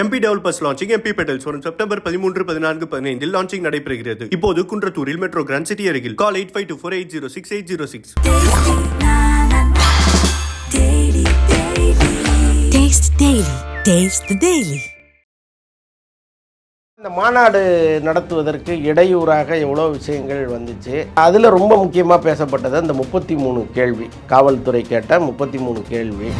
MP developers launching MP petals வரும் September பதிமூன்று பதினான்கு பதினைந்தில் லான்ச்சிங் நடைபெறுகிறது. இப்போது குன்றத்தூரில் மெட்ரோ கிராண்ட் சிட்டி அருகில். Call eight five two four eight zero six eight zero six. இந்த மாநாடு நடத்துவதற்கு இடையூறாக எவ்வளோ விஷயங்கள் வந்துச்சு? அதில் ரொம்ப முக்கியமாக பேசப்பட்டது அந்த முப்பத்தி மூணு கேள்வி. காவல்துறை கேட்ட முப்பத்தி மூணு கேள்வி.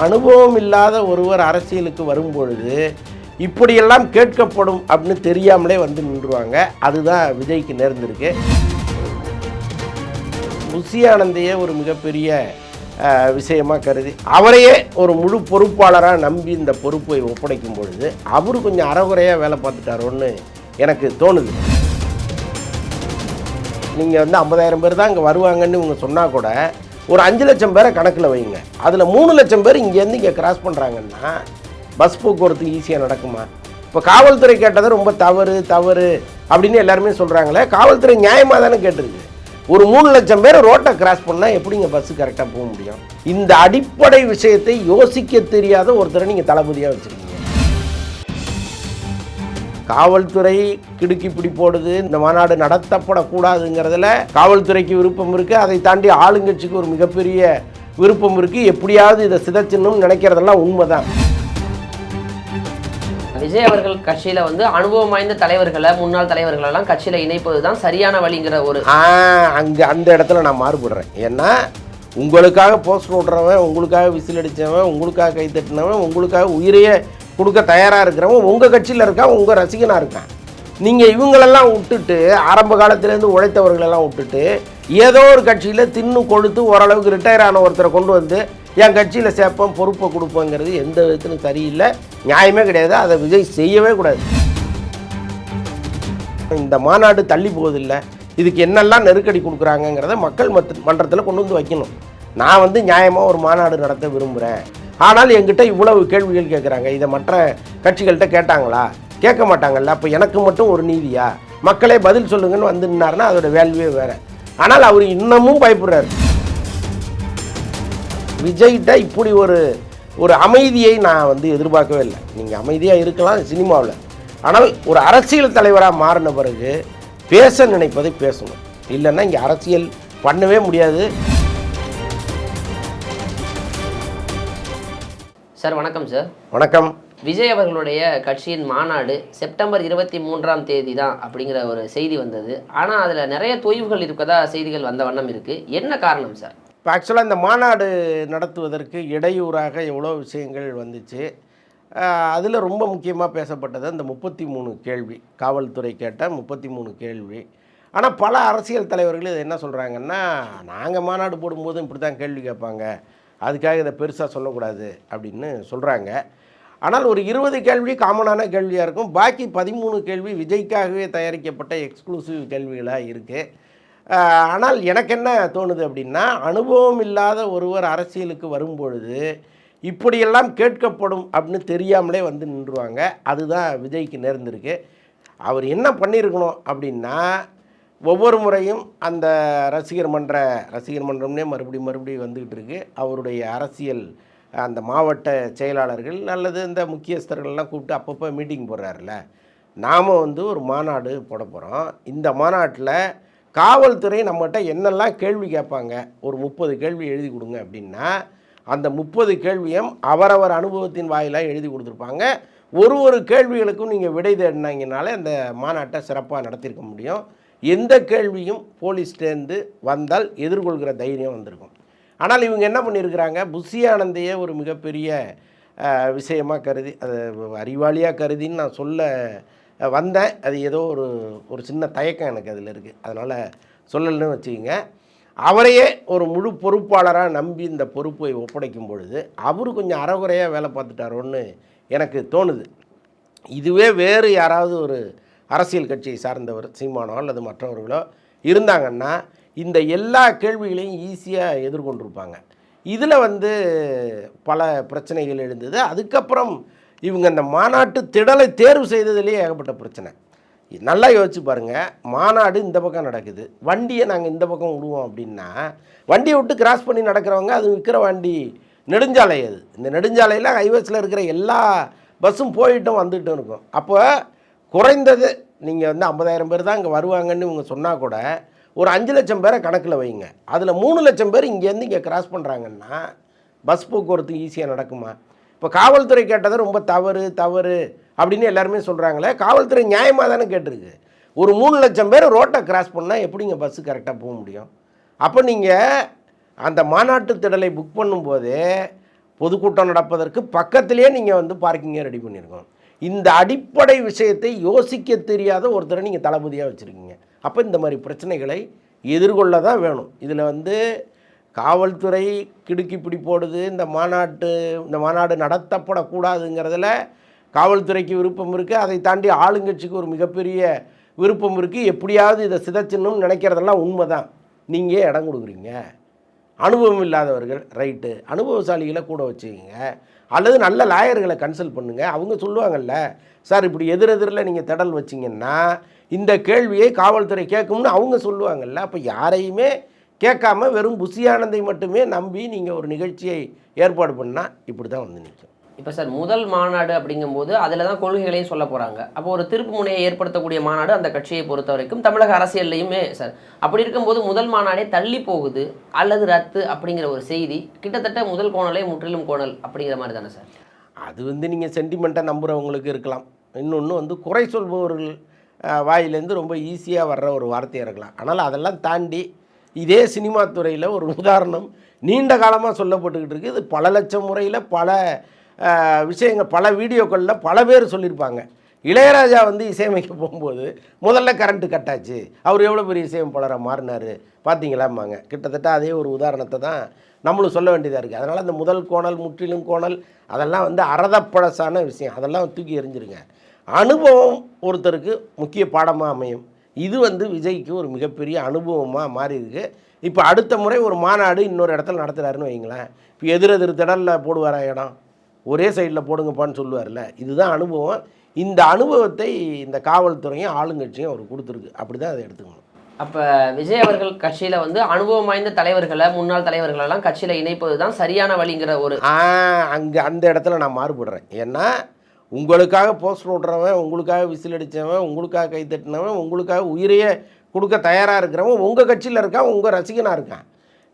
அனுபவம் இல்லாத ஒருவர் அரசியலுக்கு வரும்பொழுது இப்படியெல்லாம் கேட்கப்படும் அப்படின்னு தெரியாமலே வந்து நின்றுவாங்க. அதுதான் விஜய்க்கு நேர்ந்திருக்கு. புஷி ஆனந்தையே ஒரு மிகப்பெரிய விஷயமாக கருதி அவரையே ஒரு முழு பொறுப்பாளராக நம்பி இந்த பொறுப்பை ஒப்படைக்கும் பொழுது அவர் கொஞ்சம் அறகுறையாக வேலை பார்த்துட்டாரோன்னு எனக்கு தோணுது. நீங்கள் வந்து ஐம்பதாயிரம் பேர் தான் இங்கே வருவாங்கன்னு இவங்க சொன்னால் கூட ஒரு அஞ்சு லட்சம் பேரை கணக்கில் வைங்க. அதில் மூணு லட்சம் பேர் இங்கேருந்து இங்கே கிராஸ் பண்ணுறாங்கன்னா பஸ் போக்குவரத்து ஈஸியாக நடக்குமா? இப்போ காவல்துறை கேட்டதை ரொம்ப தவறு தவறு அப்படின்னு எல்லாருமே சொல்கிறாங்களே காவல்துறை நியாயமாக தானே கேட்டிருக்கு. ஒரு மூணு லட்சம் பேர் ரோட்டை கிராஸ் பண்ணால் எப்படிங்க பஸ்ஸு கரெக்டாக போக முடியும்? இந்த அடிப்படை விஷயத்தை யோசிக்க தெரியாத ஒருத்தரை நீங்கள் தளபதியாக வச்சுருக்கீங்க. காவல்துறை கிடுக்கி பிடி போடுது. இந்த மாநாடு நடத்தப்படக்கூடாதுங்கிறதுல காவல்துறைக்கு விருப்பம் இருக்குது அதை தாண்டி ஆளுங்கட்சிக்கு ஒரு மிகப்பெரிய விருப்பம் இருக்குது எப்படியாவது இதை சிதைச்சிடணும்னு நினைக்கிறதெல்லாம் உண்மைதான். விஜய் அவர்கள் கட்சியில வந்து அனுபவம் வாய்ந்த தலைவர்களை முன்னாள் தலைவர்கள் எல்லாம் கட்சியில இணைப்பது தான் சரியான வழிங்கிற ஒரு அங்கே அந்த இடத்துல நான் மாறுபடுறேன். ஏன்னா உங்களுக்காக போஸ்டர் ஓடுறவன் உங்களுக்காக விசில் அடித்தவன் உங்களுக்காக கை தட்டினவன் உங்களுக்காக உயிரையே கொடுக்க தயாராக இருக்கிறவன் உங்கள் கட்சியில் இருக்கான் உங்கள் ரசிகனாக இருக்கான். நீங்கள் இவங்களெல்லாம் விட்டுட்டு ஆரம்ப காலத்துலேருந்து உழைத்தவர்களெல்லாம் விட்டுட்டு ஏதோ ஒரு கட்சியில் தின்னு கொழுத்து ஓரளவுக்கு ரிட்டையர் ஆன ஒருத்தரை கொண்டு வந்து என் கட்சியில் சேர்ப்பேன் பொறுப்பை கொடுப்போங்கிறது எந்த விதத்திலும் சரியில்லை. நியாயமே கிடையாது. அதை விஜய் செய்யவே கூடாது. இந்த மாநாடு தள்ளி போவதில்லை. இதுக்கு என்னெல்லாம் நெருக்கடி கொடுக்குறாங்கங்கிறத மக்கள் மத் மன்றத்தில் கொண்டு வந்து வைக்கணும். நான் வந்து நியாயமாக ஒரு மாநாடு நடத்த விரும்புகிறேன் ஆனால் என்கிட்ட இவ்வளவு கேள்விகள் கேட்குறாங்க இதை மற்ற கட்சிகள்கிட்ட கேட்டாங்களா? கேட்க மாட்டாங்கல்ல. அப்போ எனக்கு மட்டும் ஒரு நீதியா? மக்களே பதில் சொல்லுங்கன்னு வந்து நின்னார்னா அதோட வேல்யூவே வேறு. ஆனால் அவர் இன்னமும் பயப்படுறாரு. விஜய்கிட்ட இப்படி ஒரு ஒரு அமைதியை நான் வந்து எதிர்பார்க்கவே இல்லை. நீங்கள் அமைதியாக இருக்கலாம் சினிமாவில். ஆனால் ஒரு அரசியல் தலைவராக மாறின பிறகு பேச நினைப்பதை பேசணும். இல்லைன்னா இங்கே அரசியல் பண்ணவே முடியாது. சார் வணக்கம் சார். வணக்கம். விஜய் அவர்களுடைய கட்சியின் மாநாடு செப்டம்பர் இருபத்தி மூன்றாம் தேதி தான் அப்படிங்கிற ஒரு செய்தி வந்தது. ஆனா அதுல நிறைய தொய்வுகள் இருக்கதா செய்திகள் வந்த வண்ணம் இருக்கு. என்ன காரணம் சார்? இப்போ ஆக்சுவலாக இந்த மாநாடு நடத்துவதற்கு இடையூறாக எவ்வளோ விஷயங்கள் வந்துச்சு. அதில் ரொம்ப முக்கியமாக பேசப்பட்டது அந்த முப்பத்தி மூணு கேள்வி. காவல்துறை கேட்ட முப்பத்தி மூணு கேள்வி. ஆனால் பல அரசியல் தலைவர்கள் இதை என்ன சொல்கிறாங்கன்னா நாங்கள் மாநாடு போடும்போது இப்படி தான் கேள்வி கேட்பாங்க. அதுக்காக இதை பெருசாக சொல்லக்கூடாது அப்படின்னு சொல்கிறாங்க ஆனால் ஒரு இருபது கேள்வி காமனான கேள்வியாக இருக்கும். பாக்கி பதிமூணு கேள்வி விஜய்க்காகவே தயாரிக்கப்பட்ட எக்ஸ்க்ளூசிவ் கேள்விகளாக இருக்குது ஆனால் எனக்கு என்ன தோணுது அப்படின்னா அனுபவம் இல்லாத ஒருவர் அரசியலுக்கு வரும்பொழுது இப்படியெல்லாம் கேட்கப்படும் அப்படின்னு தெரியாமலே வந்து நின்றுவாங்க. அதுதான் விஜய்க்கு நேர்ந்திருக்கு. அவர் என்ன பண்ணியிருக்கணும் அப்படின்னா ஒவ்வொரு முறையும் அந்த ரசிகர் மன்ற ரசிகர் மன்றம்னே மறுபடியும் மறுபடியும் வந்துக்கிட்டு இருக்கு. அவருடைய அரசியல் அந்த மாவட்ட செயலாளர்கள் அல்லது இந்த முக்கியஸ்தர்கள்லாம் கூப்பிட்டு அப்பப்போ மீட்டிங் போடுறாருல நாம் வந்து ஒரு மாநாடு போட போகிறோம் இந்த மாநாட்டில் காவல்துறை நம்மகிட்ட என்னெல்லாம் கேள்வி கேட்பாங்க? ஒரு முப்பது கேள்வி எழுதி கொடுங்க அப்படின்னா அந்த முப்பது கேள்வியும் அவரவர் அனுபவத்தின் வாயிலாக எழுதி கொடுத்துருப்பாங்க. ஒரு ஒரு கேள்விகளுக்கும் நீங்கள் விடை தேடினாங்கனாலே அந்த மாநாட்டை சிறப்பாக நடத்தியிருக்க முடியும். எந்த கேள்வியும் போலீஸ்டேருந்து வந்தால் எதிர்கொள்கிற தைரியம் வந்திருக்கும். ஆனால் இவங்க என்ன பண்ணியிருக்கிறாங்க? புஷி ஆனந்தையே ஒரு மிகப்பெரிய விஷயமாக கருதி அது அறிவாளியாக கருதின்னு நான் சொல்ல வந்தேன். அது ஏதோ ஒரு ஒரு சின்ன தயக்கம் எனக்கு அதில் இருக்குது அதனால் சொல்லலைன்னு வச்சுக்கோங்க. அவரையே ஒரு முழு பொறுப்பாளராக நம்பி இந்த பொறுப்பை ஒப்படைக்கும் பொழுது அவர் கொஞ்சம் அறகுறையாக வேலை பார்த்துட்டாரோன்னு எனக்கு தோணுது. இதுவே வேறு யாராவது ஒரு அரசியல் கட்சியை சார்ந்தவர் சீமானோ அல்லது மற்றவர்களோ இருந்தாங்கன்னா இந்த எல்லா கேள்விகளையும் ஈஸியாக எதிர்கொண்டிருப்பாங்க. இதில் வந்து பல பிரச்சனைகள் எழுந்தது. அதுக்கப்புறம் இவங்க இந்த மாநாட்டு திடலை தேர்வு செய்ததுலேயே ஏகப்பட்ட பிரச்சனை. நல்லா யோசிச்சு பாருங்கள் மாநாடு இந்த பக்கம் நடக்குது. வண்டியை நாங்கள் இந்த பக்கம் விடுவோம் அப்படின்னா வண்டியை விட்டு கிராஸ் பண்ணி நடக்கிறவங்க அது விற்கிற வண்டி நெடுஞ்சாலை அது. இந்த நெடுஞ்சாலையில் ஹைவேஸில் இருக்கிற எல்லா பஸ்ஸும் போயிட்டும் வந்துட்டும் இருக்கும். அப்போ குறைந்தது நீங்கள் வந்து ஐம்பதாயிரம் பேர் தான் இங்கே வருவாங்கன்னு இவங்க சொன்னால் கூட ஒரு அஞ்சு லட்சம் பேரை கணக்கில் வைங்க. அதில் மூணு லட்சம் பேர் இங்கேருந்து இங்கே கிராஸ் பண்ணுறாங்கன்னா பஸ் போக்குவரத்து ஈஸியாக நடக்குமா? இப்போ காவல்துறை கேட்டதை ரொம்ப தவறு தவறு அப்படின்னு எல்லாருமே சொல்கிறாங்களே காவல்துறை நியாயமாக தானே கேட்டிருக்கு. ஒரு மூணு லட்சம் பேர் ரோட்டை கிராஸ் பண்ணால் எப்படிங்க பஸ்ஸு கரெக்டாக போக முடியும்? அப்போ நீங்கள் அந்த மாநாட்டு திடலை புக் பண்ணும்போதே பொதுக்கூட்டம் நடப்பதற்கு பக்கத்துலேயே நீங்கள் வந்து பார்க்கிங்கை ரெடி பண்ணியிருக்கோம் இந்த அடிப்படை விஷயத்தை யோசிக்க தெரியாத ஒருத்தரை நீங்கள் தளபதியாக வச்சுருக்கீங்க. அப்போ இந்த மாதிரி பிரச்சனைகளை எதிர்கொள்ள தான் வேணும். இதில் வந்து காவல்துறை கிடுக்கி பிடி போடுது இந்த மாநாட்டு இந்த மாநாடு நடத்தப்படக்கூடாதுங்கிறதுல காவல்துறைக்கு விருப்பம் இருக்குது அதை தாண்டி ஆளுங்கட்சிக்கு ஒரு மிகப்பெரிய விருப்பம் இருக்குது எப்படியாவது இதை சிதைச்சிடணும்னு நினைக்கிறதெல்லாம் உண்மை தான் நீங்கள் இடம் கொடுக்குறீங்க. அனுபவம் இல்லாதவர்கள் ரைட்டு. அனுபவசாலிகளை கூட வச்சுக்கோங்க. அல்லது நல்ல லாயர்களை கன்சல்ட் பண்ணுங்கள் அவங்க சொல்லுவாங்கல்ல சார் இப்படி எதிரெதிரில் நீங்கள் திடல் வச்சிங்கன்னா இந்த கேள்வியை காவல்துறை கேட்கும்னு அவங்க சொல்லுவாங்கல்ல. அப்போ யாரையுமே கேட்காம வெறும் புசியானந்தை மட்டுமே நம்பி நீங்கள் ஒரு நிகழ்ச்சியை ஏற்பாடு பண்ணால் இப்படி தான் வந்து நிற்கும். இப்போ சார் முதல் மாநாடு அப்படிங்கும்போது அதில் தான் கொள்கைகளையும் சொல்ல போகிறாங்க அப்போ ஒரு திருப்பு முனையை ஏற்படுத்தக்கூடிய மாநாடு அந்த கட்சியை பொறுத்த வரைக்கும் தமிழக அரசியல்லையுமே சார். அப்படி இருக்கும்போது முதல் மாநாடே தள்ளி போகுது அல்லது ரத்து அப்படிங்கிற ஒரு செய்தி கிட்டத்தட்ட முதல் கோணலே முற்றிலும் கோணல் அப்படிங்கிற மாதிரி தானே சார்? அது வந்து நீங்கள் சென்டிமெண்ட்டாக நம்புகிறவங்களுக்கு இருக்கலாம். இன்னொன்று வந்து குறை சொல்பவர்கள் வாயிலேருந்து ரொம்ப ஈஸியாக வர்ற ஒரு வார்த்தையாக இருக்கலாம். ஆனால் அதெல்லாம் தாண்டி இதே சினிமா துறையில் ஒரு உதாரணம் நீண்ட காலமாக சொல்லப்பட்டுக்கிட்டு இருக்குது இது பல லட்சம் முறையில் பல விஷயங்கள் பல வீடியோக்களில் பல பேர் சொல்லியிருப்பாங்க. இளையராஜா வந்து இசையமைக்க போகும்போது முதல்ல கரண்ட்டு கட்டாச்சு. அவர் எவ்வளோ பெரிய இசையமைப்பாளராக மாறினார் பார்த்தீங்களாம்பாங்க கிட்டத்தட்ட அதே ஒரு உதாரணத்தை தான் நம்மளும் சொல்ல வேண்டியதாக இருக்குது அதனால் அந்த முதல் கோணல் முற்றிலும் கோணல் அதெல்லாம் வந்து அறதப்பழசான விஷயம். அதெல்லாம் தூக்கி எறிஞ்சிருங்க. அனுபவம் ஒருத்தருக்கு முக்கிய பாடமாக அமையும். இது வந்து விஜய்க்கு ஒரு மிகப்பெரிய அனுபவமாக மாறி இருக்கு இப்போ அடுத்த முறை ஒரு மாநாடு இன்னொரு இடத்துல நடத்துகிறாருன்னு வைங்களேன். இப்போ எதிர் எதிர் திடலில் போடுவாரா இடம்? ஒரே சைடில் போடுங்கப்பான்னு சொல்லுவார்ல. இதுதான் அனுபவம். இந்த அனுபவத்தை இந்த காவல்துறையும் ஆளுங்கட்சியும் அவர் கொடுத்துருக்கு. அப்படி தான் அதை எடுத்துக்கணும். அப்போ விஜய் அவர்கள் கட்சியில் வந்து அனுபவம் வாய்ந்த தலைவர்களை முன்னாள் தலைவர்களெல்லாம் கட்சியில் இணைப்பது தான் சரியான வழிங்கிற ஒரு அங்கே அந்த இடத்துல நான் மாறுபடுறேன். ஏன்னா உங்களுக்காக போஸ்டர் விட்றவன் உங்களுக்காக விசில் அடித்தவன் உங்களுக்காக கை தட்டினவன் உங்களுக்காக உயிரையே கொடுக்க தயாராக இருக்கிறவன் உங்கள் கட்சியில் இருக்கான் உங்கள் ரசிகனாக இருக்கான்.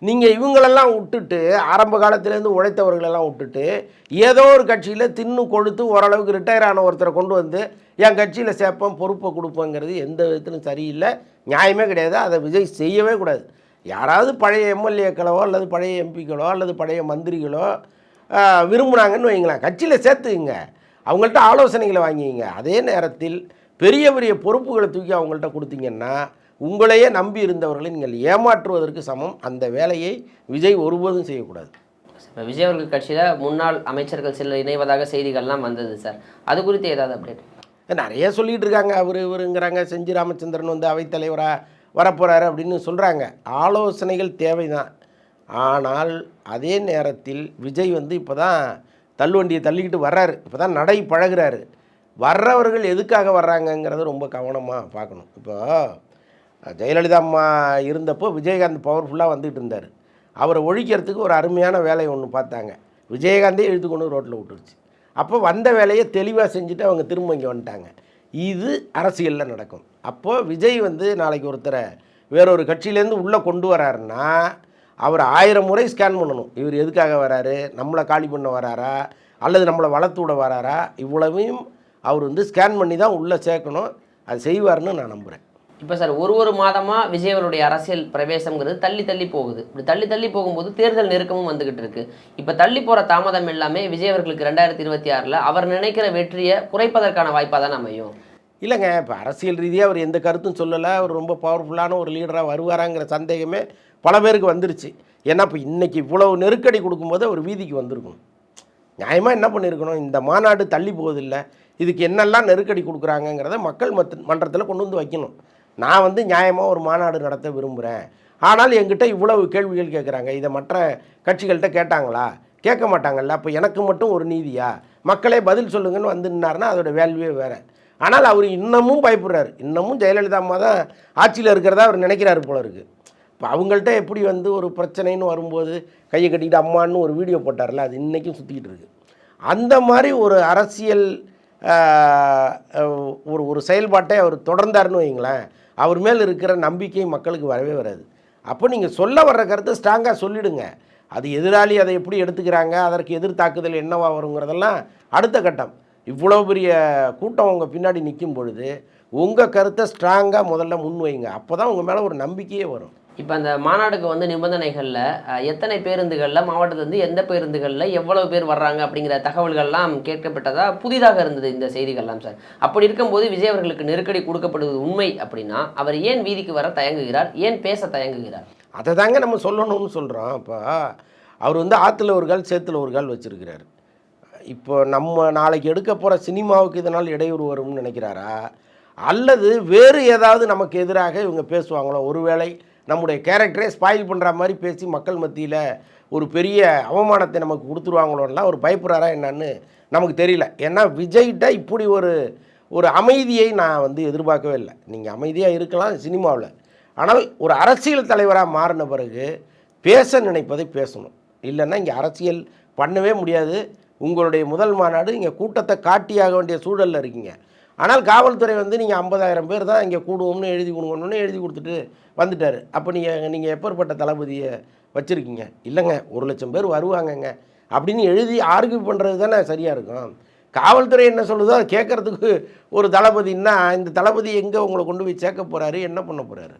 நீங்கள் இவங்களெல்லாம் விட்டுட்டு ஆரம்ப காலத்துலேருந்து உழைத்தவர்களெல்லாம் விட்டுட்டு ஏதோ ஒரு கட்சியில் தின்னு கொழுத்து ஓரளவுக்கு ரிட்டையர் ஆன ஒருத்தரை கொண்டு வந்து என் கட்சியில் சேர்ப்பேன் பொறுப்பை கொடுப்பேங்கிறது எந்த விதத்திலும் சரியில்லை நியாயமே கிடையாது அதை விஜய் செய்யவே கூடாது. யாராவது பழைய எம்எல்ஏக்களோ அல்லது பழைய எம்பிக்களோ அல்லது பழைய மந்திரிகளோ விரும்புனாங்கன்னு வைங்களேன் கட்சியில் சேர்த்துக்குங்க. அவங்கள்ட்ட ஆலோசனைகளை வாங்கிங்க அதே நேரத்தில் பெரிய பெரிய பொறுப்புகளை தூக்கி அவங்கள்ட்ட கொடுத்தீங்கன்னா உங்களையே நம்பி இருந்தவர்களை நீங்கள் ஏமாற்றுவதற்கு சமம். அந்த வேலையை விஜய் ஒருபோதும் செய்யக்கூடாது. இப்போ விஜய் அவர்கள் கட்சியில் முன்னாள் அமைச்சர்கள் சிலர் இணைவதாக செய்திகள்லாம் வந்தது சார். அது குறித்து ஏதாவது அப்டேட் நிறைய சொல்லிட்டு இருக்காங்க. அவர் இவருங்கிறாங்க. செஞ்சி ராமச்சந்திரன் வந்து அவைத்தலைவராக வரப்போகிறாரு அப்படின்னு சொல்கிறாங்க ஆலோசனைகள் தேவைதான். ஆனால் அதே நேரத்தில் விஜய் வந்து இப்போ தான் தள்ளுவண்டியை தள்ளிக்கிட்டு வர்றாரு. இப்போ தான் நடை பழகுறாரு. வர்றவர்கள் எதுக்காக வர்றாங்கங்கிறத ரொம்ப கவனமாக பார்க்கணும். இப்போ ஜெயலலிதா அம்மா இருந்தப்போ விஜயகாந்த் பவர்ஃபுல்லாக வந்துட்டு இருந்தார். அவரை ஒழிக்கிறதுக்கு ஒரு அருமையான வேலையை ஒன்று பார்த்தாங்க. விஜயகாந்தே இழுத்து கொண்டு ரோட்டில் விட்டுருச்சு. அப்போ வந்த வேலையை தெளிவாக செஞ்சுட்டு அவங்க திரும்ப இங்கே வந்துட்டாங்க. இது அரசியலில் நடக்கும். அப்போது விஜய் வந்து நாளைக்கு ஒருத்தரை வேறொரு கட்சியிலேருந்து உள்ளே கொண்டு வராருன்னா அவர் ஆயிரம் முறை ஸ்கேன் பண்ணணும். இவர் எதுக்காக வராரு? நம்மளை காலி பண்ண வராரா? அல்லது நம்மளை வளர்த்து விட வராரா? இவ்வளவையும் அவர் வந்து ஸ்கேன் பண்ணி தான் உள்ளே சேர்க்கணும். அது செய்வார்னு நான் நம்புகிறேன் இப்போ சார் ஒரு ஒரு மாதமாக விஜயவருடைய அரசியல் பிரவேசம்ங்கிறது தள்ளி தள்ளி போகுது. இப்படி தள்ளி தள்ளி போகும்போது தேர்தல் நெருக்கமும் வந்துகிட்டு இருக்கு. இப்போ தள்ளி போகிற தாமதம் எல்லாமே விஜய் அவர்களுக்கு ரெண்டாயிரத்தி இருபத்தி ஆறில் அவர் நினைக்கிற வெற்றியை குறைப்பதற்கான வாய்ப்பாக தான் அமையும்? இல்லைங்க இப்போ அரசியல் ரீதியாக அவர் எந்த கருத்தும் சொல்லலை. அவர் ரொம்ப பவர்ஃபுல்லான ஒரு லீடராக வருவாராங்கிற சந்தேகமே பல பேருக்கு வந்துருச்சு. ஏன்னா இப்போ இன்றைக்கி இவ்வளவு நெருக்கடி கொடுக்கும்போது அவர் வீதிக்கு வந்திருக்கும். நியாயமாக என்ன பண்ணியிருக்கணும் இந்த மாநாடு தள்ளி போகுதில்ல இதுக்கு என்னெல்லாம் நெருக்கடி கொடுக்குறாங்கங்கிறத மக்கள் மத் மன்றத்தில் கொண்டு வந்து வைக்கணும். நான் வந்து நியாயமாக ஒரு மாநாடு நடத்த விரும்புகிறேன் ஆனால் என்கிட்ட இவ்வளவு கேள்விகள் கேட்குறாங்க இதை மற்ற கட்சிகள்கிட்ட கேட்டாங்களா? கேட்க மாட்டாங்கல்ல. அப்போ எனக்கு மட்டும் ஒரு நீதியா? மக்களே பதில் சொல்லுங்கன்னு வந்து நின்னாருன்னா அதோட வேல்யூவே வேறு. ஆனால் அவர் இன்னமும் பயப்படுறாரு. இன்னமும் ஜெயலலிதா அம்மா தான் ஆட்சியில் இருக்கிறதா அவர் நினைக்கிறாரு போல இருக்குது இப்போ அவங்கள்ட்ட எப்படி வந்து ஒரு பிரச்சனைன்னு வரும்போது கையை கட்டிக்கிட்டு அம்மான்னு ஒரு வீடியோ போட்டார்ல அது இன்றைக்கும் சுற்றிக்கிட்டு இருக்குது அந்த மாதிரி ஒரு அரசியல் ஒரு ஒரு செயல்பாட்டை அவர் தொடர்ந்தாருன்னு வைங்களேன் அவர் மேல் இருக்கிற நம்பிக்கை மக்களுக்கு வரவே வராது. அப்போ நீங்கள் சொல்ல வர்ற கருத்தை ஸ்ட்ராங்காக சொல்லிடுங்க. அது எதிராளி அதை எப்படி எடுத்துக்கிறாங்க அதற்கு எதிர் தாக்குதல் என்னவா வருங்கிறதெல்லாம் அடுத்த கட்டம். இவ்வளோ பெரிய கூட்டம் உங்கள் பின்னாடி நிற்கும் பொழுது உங்கள் கருத்தை ஸ்ட்ராங்காக முதல்ல முன் வைங்க அப்போ தான் உங்கள் மேலே ஒரு நம்பிக்கையே வரும். இப்போ அந்த மாநாடுக்கு வந்து நிபந்தனைகளில் எத்தனை பேருந்துகளில் மாவட்டத்துலேருந்து எந்த பேருந்துகளில் எவ்வளவு பேர் வர்றாங்க அப்படிங்கிற தகவல்கள்லாம் கேட்கப்பட்டதா புதிதாக இருந்தது இந்த செய்திகள்லாம் சார். அப்படி இருக்கும்போது விஜய் அவர்களுக்கு நெருக்கடி கொடுக்கப்படுவது உண்மை அப்படின்னா அவர் ஏன் வீதிக்கு வர தயங்குகிறார்? ஏன் பேச தயங்குகிறார்? அதை தாங்க நம்ம சொல்லணும்னு சொல்கிறோம் இப்போ அவர் வந்து ஆற்றுல ஒரு கால் சேத்துல ஒரு கால் வச்சுருக்கிறார். இப்போ நம்ம நாளைக்கு எடுக்க போகிற சினிமாவுக்கு இதனால் இடையூறு வரும்னு நினைக்கிறாரா? அல்லது வேறு ஏதாவது நமக்கு எதிராக இவங்க பேசுவாங்களோ? ஒருவேளை நம்முடைய கேரக்டரே ஸ்பாயில் பண்ணுற மாதிரி பேசி மக்கள் மத்தியில் ஒரு பெரிய அவமானத்தை நமக்கு கொடுத்துருவாங்களோலாம் ஒரு பயப்படுறாரா என்னன்னு நமக்கு தெரியல. ஏன்னா விஜய்கிட்ட இப்படி ஒரு ஒரு அமைதியை நான் வந்து எதிர்பார்க்கவே இல்லை. நீங்கள் அமைதியாக இருக்கலாம் சினிமாவில். ஆனால் ஒரு அரசியல் தலைவராக மாறின பிறகு பேச நினைப்பதை பேசணும். இல்லைன்னா இங்கே அரசியல் பண்ணவே முடியாது. உங்களுடைய முதல் மாநாடு இங்கே கூட்டத்தை காட்டியாக வேண்டிய சூழலில் இருக்கீங்க. ஆனால் காவல்துறை வந்து நீங்கள் ஐம்பதாயிரம் பேர் தான் இங்கே கூடுவோம்னு எழுதி கொடுங்கன்னு எழுதி கொடுத்துட்டு வந்துட்டார். அப்போ நீங்கள் நீங்கள் எப்பேற்பட்ட தளபதியை வச்சுருக்கீங்க? இல்லைங்க ஒரு லட்சம் பேர் வருவாங்கங்க. அப்படின்னு எழுதி ஆர்கியூ பண்ணுறது தானே சரியாக இருக்கும். காவல்துறை என்ன சொல்லுதோ அதை கேட்குறதுக்கு ஒரு தளபதின்னா இந்த தளபதி எங்கே உங்களை கொண்டு போய் சேர்க்க போகிறாரு என்ன பண்ண போகிறாரு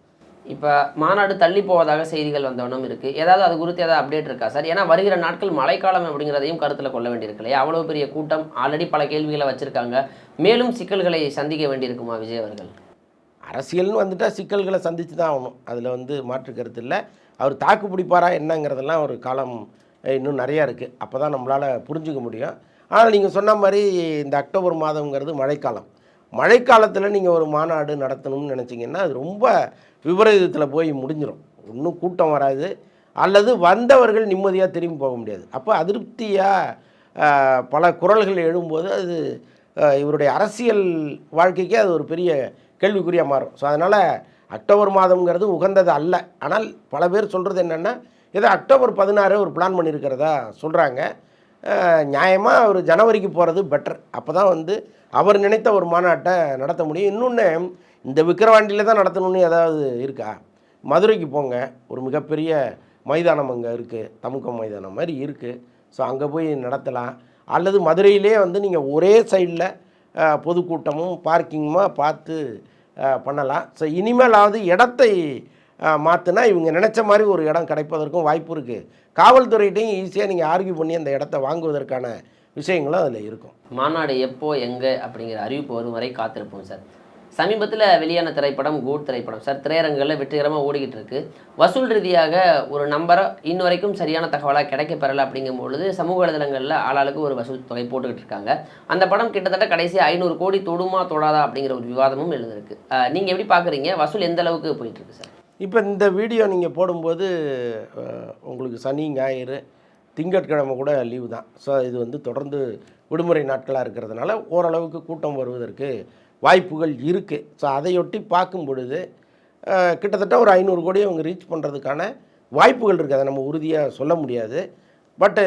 இப்போ மாநாடு தள்ளி போவதாக செய்திகள் வந்தவனும் இருக்குது ஏதாவது அது குறித்து ஏதாவது அப்டேட் இருக்கா? சார் ஏன்னா வருகிற நாட்கள் மழைக்காலம் அப்படிங்கிறதையும் கருத்தில் கொள்ள வேண்டியிருக்கு இல்லையா அவ்வளோ பெரிய கூட்டம் ஆல்ரெடி பல கேள்விகளை வச்சுருக்காங்க. மேலும் சிக்கல்களை சந்திக்க வேண்டியிருக்குமா விஜய் அவர்கள்? அரசியல்னு வந்துட்டால் சிக்கல்களை சந்தித்து தான் ஆகணும். அதில் வந்து மாற்று கருத்து இல்லை. அவர் தாக்கு பிடிப்பாரா என்னங்கிறதெல்லாம் ஒரு காலம் இன்னும் நிறையா இருக்குது அப்போ தான் நம்மளால் புரிஞ்சுக்க முடியும். ஆனால் நீங்கள் சொன்ன மாதிரி இந்த அக்டோபர் மாதங்கிறது மழைக்காலம். மழைக்காலத்தில் நீங்கள் ஒரு மாநாடு நடத்தணும்னு நினச்சிங்கன்னா அது ரொம்ப விபரீதத்தில் போய் முடிஞ்சிடும் இன்னும் கூட்டம் வராது. அல்லது வந்தவர்கள் நிம்மதியாக திரும்பி போக முடியாது. அப்போ அதிருப்தியாக பல குரல்கள் எழும்போது அது இவருடைய அரசியல் வாழ்க்கைக்கே அது ஒரு பெரிய கேள்விக்குறியாக மாறும். ஸோ அதனால் அக்டோபர் மாதம்ங்கிறது உகந்தது அல்ல. ஆனால் பல பேர் சொல்கிறது என்னென்னா ஏதோ அக்டோபர் பதினாறு ஒரு பிளான் பண்ணியிருக்கிறதா சொல்கிறாங்க நியாயமாக அவர் ஜனவரிக்கு போகிறது பெட்டர் அப்போ தான் வந்து அவர் நினைத்த ஒரு மாநாட்டை நடத்த முடியும். இன்னொன்று இந்த விக்கிரவாண்டியில் தான் நடத்தணும்னு ஏதாவது இருக்கா? மதுரைக்கு போங்க. ஒரு மிகப்பெரிய மைதானம் அங்கே இருக்குது தமுக்கம் மைதானம் மாதிரி இருக்குது ஸோ அங்கே போய் நடத்தலாம். அல்லது மதுரையிலே வந்து நீங்கள் ஒரே சைடில் பொதுக்கூட்டமும் பார்க்கிங்குமா பார்த்து பண்ணலாம். ஸோ இனிமேலாவது இடத்தை மாற்றினா இவங்க நினச்ச மாதிரி ஒரு இடம் கிடைப்பதற்கும் வாய்ப்பு இருக்குது காவல்துறையிட்டையும் ஈஸியாக நீங்கள் ஆர்கியூ பண்ணி அந்த இடத்த வாங்குவதற்கான விஷயங்களும் அதில் இருக்கும். மாநாடு எப்போ எங்கே அப்படிங்கிற அறிவிப்பு வரும் வரை காத்திருப்போம் சார். சமீபத்தில் வெளியான திரைப்படம் கோட் திரைப்படம். சார் திரையரங்குகளில் வெற்றிகரமாக ஓடிக்கிட்டு இருக்கு வசூல் ரீதியாக ஒரு நம்பரை இன்ன வரைக்கும் சரியான தகவலாக கிடைக்கப்பெறல அப்படிங்கும் பொழுது சமூக வலைதளங்களில் ஆளாளுக்கு ஒரு வசூல் தொகை போட்டுக்கிட்டு இருக்காங்க அந்த படம் கிட்டத்தட்ட கடைசி ஐநூறு கோடி தொடுமா தொடாதா அப்படிங்கிற ஒரு விவாதமும் எழுதிருக்கு நீங்கள் எப்படி பார்க்குறீங்க வசூல் எந்த அளவுக்கு போயிட்டு இருக்கு சார்? இப்போ இந்த வீடியோ நீங்கள் போடும்போது உங்களுக்கு சனி ஞாயிறு திங்கட்கிழமை கூட லீவு தான். ஸோ இது வந்து தொடர்ந்து விடுமுறை நாட்களாக இருக்கிறதுனால ஓரளவுக்கு கூட்டம் வருவதற்கு வாய்ப்புகள் இருக்குது ஸோ அதையொட்டி பார்க்கும் பொழுது கிட்டத்தட்ட ஒரு ஐநூறு கோடி அவங்க ரீச் பண்ணுறதுக்கான வாய்ப்புகள் இருக்குது அதை நம்ம உறுதியாக சொல்ல முடியாது. பட்டு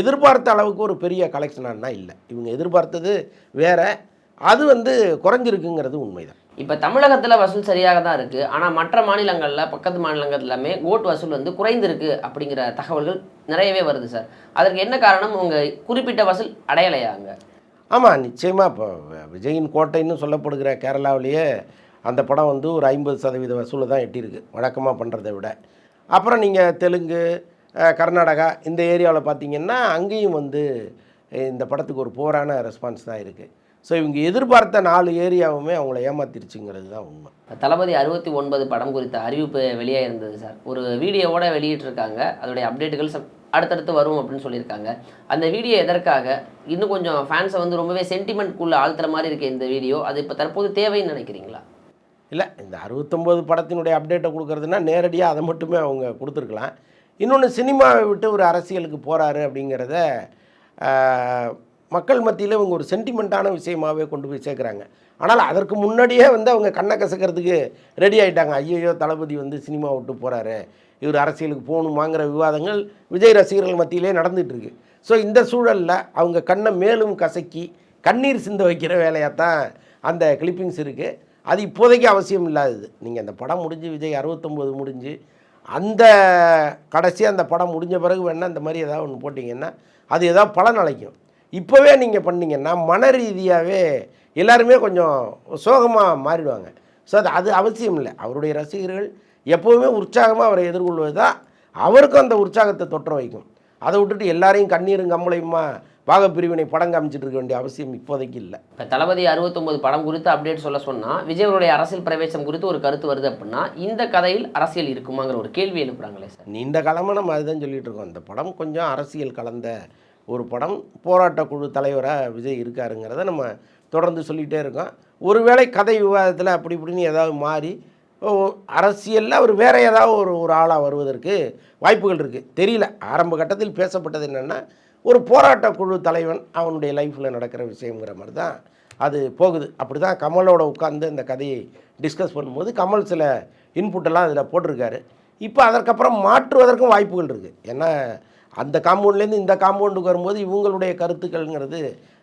எதிர்பார்த்த அளவுக்கு ஒரு பெரிய கலெக்ஷனானா இல்லை. இவங்க எதிர்பார்த்தது வேற. அது வந்து குறைஞ்சிருக்குங்கிறது உண்மைதான். இப்போ தமிழகத்தில் வசூல் சரியாக தான் இருக்குது ஆனால் மற்ற மாநிலங்களில் பக்கத்து மாநிலங்கள் எல்லாமே ஓட்டு வசூல் வந்து குறைந்திருக்கு அப்படிங்கிற தகவல்கள் நிறையவே வருது சார். அதற்கு என்ன காரணம்? உங்கள் குறிப்பிட்ட வசூல் அடையலையாங்க ஆமாம் நிச்சயமாக இப்போ விஜயின் கோட்டைன்னு சொல்லப்படுகிற கேரளாவிலேயே அந்த படம் வந்து ஒரு ஐம்பது சதவீத வசூலை தான் எட்டியிருக்கு. வழக்கமாக பண்ணுறதை விட. அப்புறம் நீங்கள் தெலுங்கு கர்நாடகா இந்த ஏரியாவில் பார்த்தீங்கன்னா அங்கேயும் வந்து இந்த படத்துக்கு ஒரு போரான ரெஸ்பான்ஸ் தான் இருக்குது ஸோ இவங்க எதிர்பார்த்த நாலு ஏரியாவுமே அவங்கள ஏமாத்திருச்சுங்கிறது தான் உண்மை. தளபதி அறுபத்தி ஒன்பது படம் குறித்த அறிவிப்பு வெளியாக இருந்தது சார். ஒரு வீடியோவோட வெளியிட்டிருக்காங்க. அதோடைய அப்டேட்டுகள் அடுத்தடுத்து வரும் அப்படின்னு சொல்லியிருக்காங்க. அந்த வீடியோ எதற்காக? இன்னும் கொஞ்சம் ஃபேன்ஸை வந்து ரொம்பவே சென்டிமெண்ட்குள்ளே ஆழ்த்துற மாதிரி இருக்குது இந்த வீடியோ அது இப்போ தற்போது தேவைன்னு நினைக்கிறீங்களா? இல்லை இந்த அறுபத்தொம்போது படத்தினுடைய அப்டேட்டை கொடுக்குறதுனா நேரடியாக அதை மட்டுமே அவங்க கொடுத்துருக்கலாம். இன்னொன்று சினிமாவை விட்டு ஒரு அரசியலுக்கு போகிறாரு அப்படிங்கிறத மக்கள் மத்தியில் இவங்க ஒரு சென்டிமெண்ட்டான விஷயமாவே கொண்டு போய் சேர்க்குறாங்க. ஆனால் அதற்கு முன்னாடியே வந்து அவங்க கண்ணை கசக்கிறதுக்கு ரெடி ஆகிட்டாங்க ஐயோ தளபதி வந்து சினிமா விட்டு போகிறாரு இவர் அரசியலுக்கு போகணுமாங்கிற விவாதங்கள் விஜய் ரசிகர்கள் மத்தியிலே நடந்துகிட்ருக்கு ஸோ இந்த சூழலில் அவங்க கண்ணை மேலும் கசக்கி கண்ணீர் சிந்த வைக்கிற வேலையாக தான் அந்த கிளிப்பிங்ஸ் இருக்குது அது இப்போதைக்கு அவசியம் இல்லாதது. நீங்கள் அந்த படம் முடிஞ்சு விஜய் அறுபத்தொம்போது முடிஞ்சு அந்த கடைசி அந்த படம் முடிஞ்ச பிறகு வேணால் இந்த மாதிரி ஏதாவது ஒன்று போட்டிங்கன்னா அது ஏதாவது பலன் அழைக்கும் இப்போவே நீங்கள் பண்ணீங்கன்னா மன ரீதியாகவே எல்லாருமே கொஞ்சம் சோகமாக மாறிடுவாங்க. ஸோ அது அது அவசியம் இல்லை. அவருடைய ரசிகர்கள் எப்போவுமே உற்சாகமாக அவரை எதிர்கொள்வது தான் அவருக்கும் அந்த உற்சாகத்தை தொற்ற வைக்கும். அதை விட்டுட்டு எல்லாரையும் கண்ணீரும் கம்பளையுமா பாகப்பிரிவினை படம் காமிச்சிட்டு இருக்க வேண்டிய அவசியம் இப்போதைக்கு இல்லை. இப்போ தளபதி அறுபத்தொம்பது படம் குறித்து அப்டேட் சொல்ல சொன்னால் விஜயவருடைய அரசியல் பிரவேசம் குறித்து ஒரு கருத்து வருது அப்படின்னா இந்த கதையில் அரசியல் இருக்குமாங்கிற ஒரு கேள்வி எழுப்புறாங்களே சார். நீண்ட காலமாக நம்ம அதுதான் சொல்லிட்டு இருக்கோம். இந்த படம் கொஞ்சம் அரசியல் கலந்த ஒரு படம். போராட்ட குழு தலைவராக விஜய் இருக்காருங்கிறத நம்ம தொடர்ந்து சொல்லிகிட்டே இருக்கோம். ஒருவேளை கதை விவாதத்தில் அப்படி இப்படின்னு ஏதாவது மாறி அரசியலில் அவர் வேறு ஏதாவது ஒரு ஒரு ஆளாக வருவதற்கு வாய்ப்புகள் இருக்குது தெரியல. ஆரம்ப கட்டத்தில் பேசப்பட்டது என்னென்னா ஒரு போராட்ட குழு தலைவன் அவனுடைய லைஃப்பில் நடக்கிற விஷயங்கிற மாதிரி தான் அது போகுது. அப்படி தான் கமலோட உட்காந்து இந்த கதையை டிஸ்கஸ் பண்ணும்போது கமல் சில இன்புட்டெல்லாம் அதில் போட்டிருக்காரு. இப்போ அதற்கப்புறம் மாற்றுவதற்கும் வாய்ப்புகள் இருக்குது ஏன்னா அந்த காம்பவுண்ட்லேருந்து இந்த காம்பவுண்டுக்கு வரும்போது இவங்களுடைய கருத்துக்கள்ங்கிறது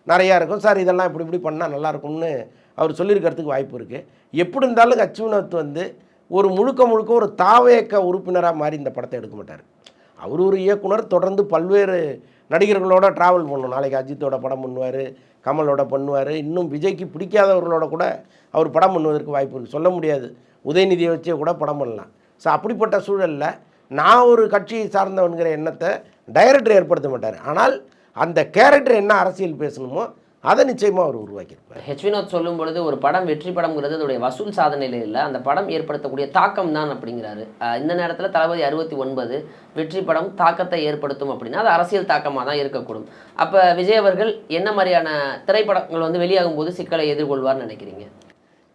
நிறையா இருக்கும். சார் இதெல்லாம் இப்படி இப்படி பண்ணால் நல்லாயிருக்கும்னு அவர் சொல்லியிருக்கிறதுக்கு வாய்ப்பு இருக்குது எப்படி இருந்தாலும் கச்சுவினத் வந்து ஒரு முழுக்க முழுக்க ஒரு தாவேக்க உறுப்பினராக மாறி இந்த படத்தை எடுக்க மாட்டார். அவர் ஒரு இயக்குனர் தொடர்ந்து பல்வேறு நடிகர்களோட ட்ராவல் பண்ணணும் நாளைக்கு அஜித்தோட படம் பண்ணுவார் கமலோட பண்ணுவார் இன்னும் விஜய்க்கு பிடிக்காதவர்களோட கூட அவர் படம் பண்ணுவதற்கு வாய்ப்பு இருக்குது சொல்ல முடியாது. உதயநிதியை வச்சே கூட படம் பண்ணலாம். ஸோ அப்படிப்பட்ட சூழலில் நான் ஒரு கட்சியை சார்ந்தவன்கிற எண்ணத்தை டைரக்டர் ஏற்படுத்த மாட்டார். ஆனால் அந்த கேரக்டர் என்ன அரசியல் பேசணுமோ அதை நிச்சயமாக அவர் உருவாக்கியிருப்பார். ஹெச் வினோத் சொல்லும் பொழுது ஒரு படம் வெற்றி படம்ங்கிறது அதோடைய வசூல் சாதனையில் இல்லை அந்த படம் ஏற்படுத்தக்கூடிய தாக்கம் தான் அப்படிங்கிறாரு. இந்த நேரத்தில் தளபதி அறுபத்தி ஒன்பது வெற்றி படம் தாக்கத்தை ஏற்படுத்தும் அப்படின்னா அது அரசியல் தாக்கமாக தான் இருக்கக்கூடும். அப்போ விஜய் அவர்கள் என்ன மாதிரியான திரைப்படங்கள் வந்து வெளியாகும் போது சிக்கலை எதிர்கொள்வார்னு நினைக்கிறீங்க?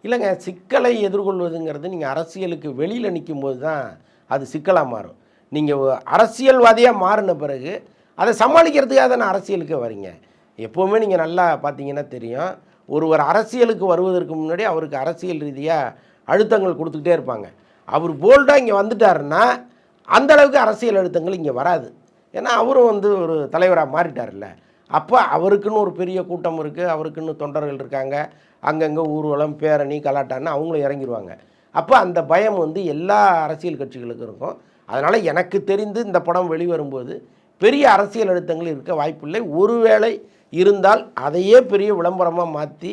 இல்லைங்க சிக்கலை எதிர்கொள்வதுங்கிறது நீங்கள் அரசியலுக்கு வெளியில் நிற்கும்போது தான் அது சிக்கலாக மாறும். நீங்கள் அரசியல்வாதியாக மாறின பிறகு அதை சமாளிக்கிறதுக்காக தானே அரசியலுக்கு வரீங்க. எப்போவுமே நீங்கள் நல்லா பார்த்தீங்கன்னா தெரியும். ஒருவர் அரசியலுக்கு வருவதற்கு முன்னாடி அவருக்கு அரசியல் ரீதியாக அழுத்தங்கள் கொடுத்துக்கிட்டே இருப்பாங்க. அவர் போல்டாக இங்கே வந்துட்டாருன்னா அந்த அளவுக்கு அரசியல் அழுத்தங்கள் இங்கே வராது. ஏன்னா அவரும் வந்து ஒரு தலைவராக மாறிட்டார்ல அப்போ அவருக்குன்னு ஒரு பெரிய கூட்டம் இருக்குது அவருக்குன்னு தொண்டர்கள் இருக்காங்க. அங்கங்கே ஊர்வலம் பேரணி கலாட்டான்னு அவங்களும் இறங்கிடுவாங்க அப்போ அந்த பயம் வந்து எல்லா அரசியல் கட்சிகளுக்கும் இருக்கும். அதனால் எனக்கு தெரிந்து இந்த படம் வெளிவரும்போது பெரிய அரசியல் அழுத்தங்கள் இருக்க வாய்ப்பில்லை. ஒருவேளை இருந்தால் அதையே பெரிய விளம்பரமாக மாற்றி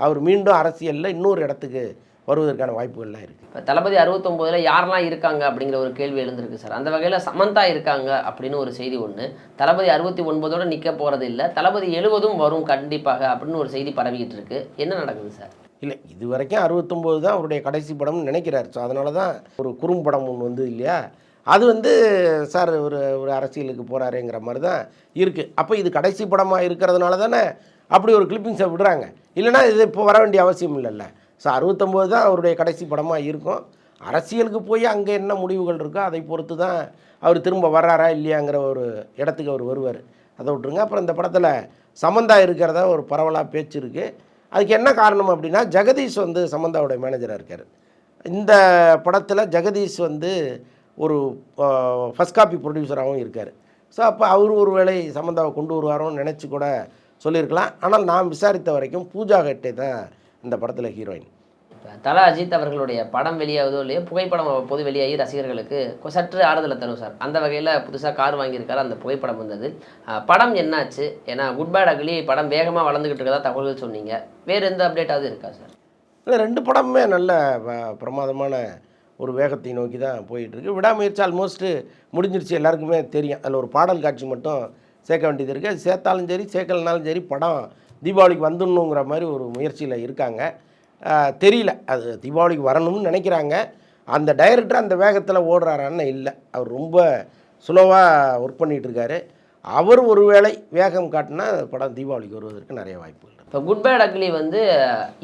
அவர் மீண்டும் அரசியலில் இன்னொரு இடத்துக்கு வருவதற்கான வாய்ப்புகள்லாம் இருக்குது இப்போ தளபதி அறுபத்தொம்போதில் யாரெல்லாம் இருக்காங்க அப்படிங்கிற ஒரு கேள்வி எழுந்திருக்கு சார். அந்த வகையில் சமந்தா இருக்காங்க அப்படின்னு ஒரு செய்தி ஒன்று தளபதி அறுபத்தி ஒன்பதோட நிற்க போகிறது இல்லை. தளபதி எழுவதும் வரும் கண்டிப்பாக அப்படின்னு ஒரு செய்தி பரவிக்கிட்டு இருக்கு. என்ன நடக்குது சார்? இல்லை இது வரைக்கும் அறுபத்தொம்போது தான் அவருடைய கடைசி படம்னு நினைக்கிறார். ஸோ அதனால தான் ஒரு குறும்படம் ஒன்று வந்து இல்லையா? அது வந்து சார் ஒரு ஒரு அரசியலுக்கு போகிறாருங்கிற மாதிரி தான் இருக்குது அப்போ இது கடைசி படமாக இருக்கிறதுனால தானே அப்படி ஒரு கிளிப்பிங்ஸை விடுறாங்க. இல்லைன்னா இது இப்போ வர வேண்டிய அவசியம் இல்லைல்ல. ஸோ அறுபத்தொம்போது தான் அவருடைய கடைசி படமாக இருக்கும். அரசியலுக்கு போய் அங்கே என்ன முடிவுகள் இருக்கோ அதை பொறுத்து தான் அவர் திரும்ப வர்றாரா இல்லையாங்கிற ஒரு இடத்துக்கு அவர் வருவார். அதை விட்டுருங்க. அப்புறம் இந்த படத்தில் சமந்தா இருக்கிறதா ஒரு பரவலாக பேச்சு இருக்குது அதுக்கு என்ன காரணம் அப்படின்னா ஜெகதீஷ் வந்து சமந்தாவுடைய மேனேஜராக இருக்கார். இந்த படத்தில் ஜெகதீஷ் வந்து ஒரு ஃபஸ்ட் காப்பி ப்ரொடியூசராகவும் இருக்கார். ஸோ அப்போ அவர் ஒரு வேளை சமந்தாவை கொண்டு வருவாரோன்னு நினச்சி கூட சொல்லியிருக்கலாம். ஆனால் நான் விசாரித்த வரைக்கும் பூஜா ஹெட்டே தான் இந்த படத்தில் ஹீரோயின் இப்போ தல அஜித் அவர்களுடைய படம் வெளியாகுதோ இல்லையோ புகைப்படம் பொது வெளியாகி ரசிகர்களுக்கு சற்று ஆறுதலை தரும் சார். அந்த வகையில் புதுசாக கார் வாங்கியிருக்காரு அந்த புகைப்படம் வந்தது. படம் என்னாச்சு? ஏன்னா குட் பேட் அக்லி படம் வேகமாக வளர்ந்துக்கிட்டு இருக்கதா தகவல்கள் சொன்னீங்க. வேறு எந்த அப்டேட்டாவது இருக்கா சார்? இல்லை ரெண்டு படமுமே நல்ல பிரமாதமான ஒரு வேகத்தை நோக்கி தான் போயிட்டுருக்கு. விடாமுயற்சி ஆல்மோஸ்ட்டு முடிஞ்சிருச்சு எல்லாருக்குமே தெரியும். அதில் ஒரு பாடல் காட்சி மட்டும் சேர்க்க வேண்டியது இருக்குது அது சேர்த்தாலும் சரி சேர்க்கலனாலும் சரி படம் தீபாவளிக்கு வந்துடணுங்கிற மாதிரி ஒரு முயற்சியில் இருக்காங்க. தெரியல. அது தீபாவளிக்கு வரணும்னு நினைக்கிறாங்க. அந்த டைரக்டர் அந்த வேகத்தில் ஓடுறாரான்னு இல்லை. அவர் ரொம்ப ஸ்லோவாக ஒர்க் பண்ணிகிட்ருக்காரு அவர் ஒருவேளை வேகம் காட்டினா படம் தீபாவளிக்கு வருவதற்கு நிறைய வாய்ப்புகள் இருக்கு. இப்போ குட் பேட் அக்லி வந்து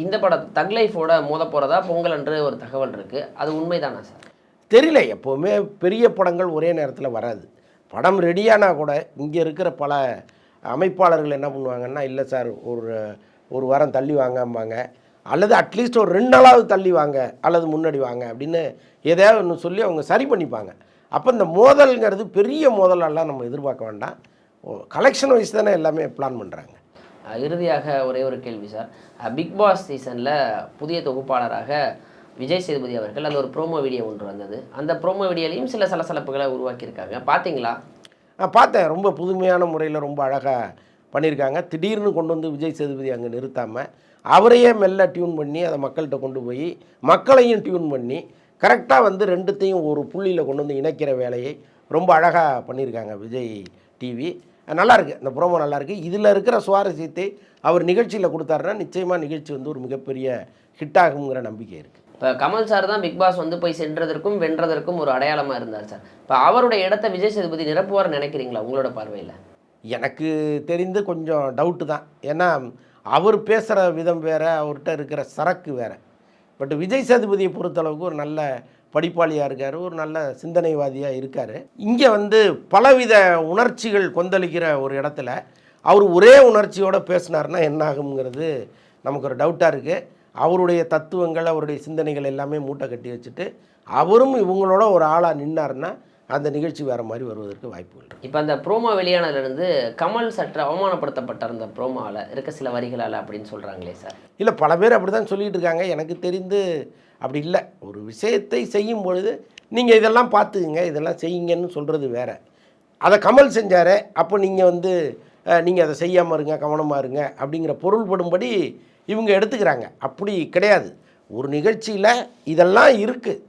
இந்த படம் தக் லைஃபோட மோத போகிறதா பொங்கல் என்று ஒரு தகவல் இருக்குது அது உண்மைதானா சார்? தெரியல. எப்போவுமே பெரிய படங்கள் ஒரே நேரத்தில் வராது. படம் ரெடியானா கூட இங்கே இருக்கிற பல அமைப்பாளர்கள் என்ன பண்ணுவாங்கன்னா இல்லை சார் ஒரு ஒரு வாரம் தள்ளி வாங்கம்பாங்க. அல்லது அட்லீஸ்ட் ஒரு ரெண்டு நாளாவது தள்ளி வாங்க. அல்லது முன்னாடி வாங்க. அப்படின்னு எதையாவது ஒன்று சொல்லி அவங்க சரி பண்ணிப்பாங்க. அப்போ இந்த மோதல்ங்கிறது பெரிய மோதலெல்லாம் நம்ம எதிர்பார்க்க வேண்டாம். கலெக்ஷன் வைஸ் தானே எல்லாமே பிளான் பண்ணுறாங்க இறுதியாக ஒரே ஒரு கேள்வி சார். பிக் பாஸ் சீசனில் புதிய தொகுப்பாளராக விஜய் சேதுபதி அவர்கள் அந்த ஒரு ப்ரோமோ வீடியோ ஒன்று வந்தது. அந்த ப்ரோமோ வீடியோலையும் சில சலசலப்புகளை உருவாக்கியிருக்காங்க. பார்த்தீங்களா? பார்த்தேன். ரொம்ப புதுமையான முறையில் ரொம்ப அழகாக பண்ணியிருக்காங்க. திடீர்னு கொண்டு வந்து விஜய் சேதுபதி அங்கே நிறுத்தாமல் அவரையே மெல்ல டியூன் பண்ணி அதை மக்கள்கிட்ட கொண்டு போய் மக்களையும் டியூன் பண்ணி கரெக்டாக வந்து ரெண்டுத்தையும் ஒரு புள்ளியில் கொண்டு வந்து இணைக்கிற வேலையை ரொம்ப அழகாக பண்ணியிருக்காங்க விஜய் டிவி நல்லா இருக்கு இந்த ப்ரோமோ நல்லா இருக்கு இதில் இருக்கிற சுவாரஸ்யத்தை அவர் நிகழ்ச்சியில் கொடுத்தாருன்னா நிச்சயமாக நிகழ்ச்சி வந்து ஒரு மிகப்பெரிய ஹிட் ஆகுங்கிற நம்பிக்கை இருக்குது இப்போ கமல் சார் தான் பிக் பாஸ் வந்து போய் சென்றதற்கும் வென்றதற்கும் ஒரு அடையாளமாக இருந்தார் சார். இப்போ அவருடைய இடத்த விஜய் சேதுபதி நிரப்புவார் நினைக்கிறீங்களா உங்களோட பார்வையில்? எனக்கு தெரிந்து கொஞ்சம் டவுட்டு தான். ஏன்னா அவர் பேசுகிற விதம் வேறு அவர்கிட்ட இருக்கிற சரக்கு வேறு. பட் விஜய் சேதுபதியை பொறுத்தளவுக்கு ஒரு நல்ல படிப்பாளியாக இருக்கார் ஒரு நல்ல சிந்தனைவாதியாக இருக்கார். இங்கே வந்து பலவித உணர்ச்சிகள் கொந்தளிக்கிற ஒரு இடத்துல அவர் ஒரே உணர்ச்சியோடு பேசினார்னா என்ன ஆகுங்கிறது நமக்கு ஒரு டவுட்டாக இருக்குது அவருடைய தத்துவங்கள் அவருடைய சிந்தனைகள் எல்லாமே மூட்டை கட்டி வச்சுட்டு அவரும் இவங்களோட ஒரு ஆளாக நின்னாருன்னா அந்த நிகழ்ச்சி வேறு மாதிரி வருவதற்கு வாய்ப்புகள் இப்போ அந்த ப்ரோமோ வெளியானதுலேருந்து கமல் சற்று அவமானப்படுத்தப்பட்ட அந்த ப்ரோமோவில் இருக்க சில வரிகளால் அப்படின்னு சொல்கிறாங்களே சார். இல்லை பல பேர் அப்படி தான் சொல்லிட்டு இருக்காங்க. எனக்கு தெரிந்து அப்படி இல்லை. ஒரு விஷயத்தை செய்யும் பொழுது நீங்கள் இதெல்லாம் பார்த்துக்குங்க இதெல்லாம் செய்யுங்கன்னு சொல்கிறது வேற. அதை கமல் செஞ்சார் அப்போ நீங்கள் வந்து நீங்கள் அதை செய்யாமல் இருங்க கவனமாக இருங்க அப்படிங்கிற பொருள்படும்படி இவங்க எடுத்துக்கிறாங்க. அப்படி கிடையாது. ஒரு நிகழ்ச்சியில் இதெல்லாம் இருக்குது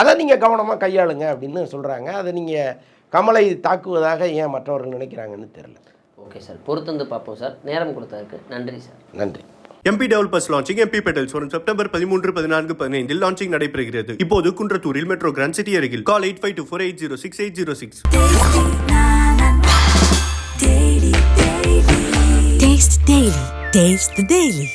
அதை நீங்கள் கவனமாக கையாளுங்க அப்படின்னு சொல்கிறாங்க அதை நீங்கள் கமலை தாக்குவதாக ஏன் மற்றவர்கள் நினைக்கிறாங்கன்னு தெரில ஓகே சார். பொறுத்திருந்து பார்ப்போம் சார். நேரம் கொடுத்ததுக்கு நன்றி சார். நன்றி. MP developers launching MP petals வரும் செப்டம்பர் பதிமூன்று பதினான்கு பதினைந்தில் லான்ச்சிங் நடைபெறுகிறது இப்போது குன்றத்தூரில் மெட்ரோ கிராண்ட் சிட்டி அருகில் call eight five two four eight zero six eight zero six Taste the Daily. Taste the Daily.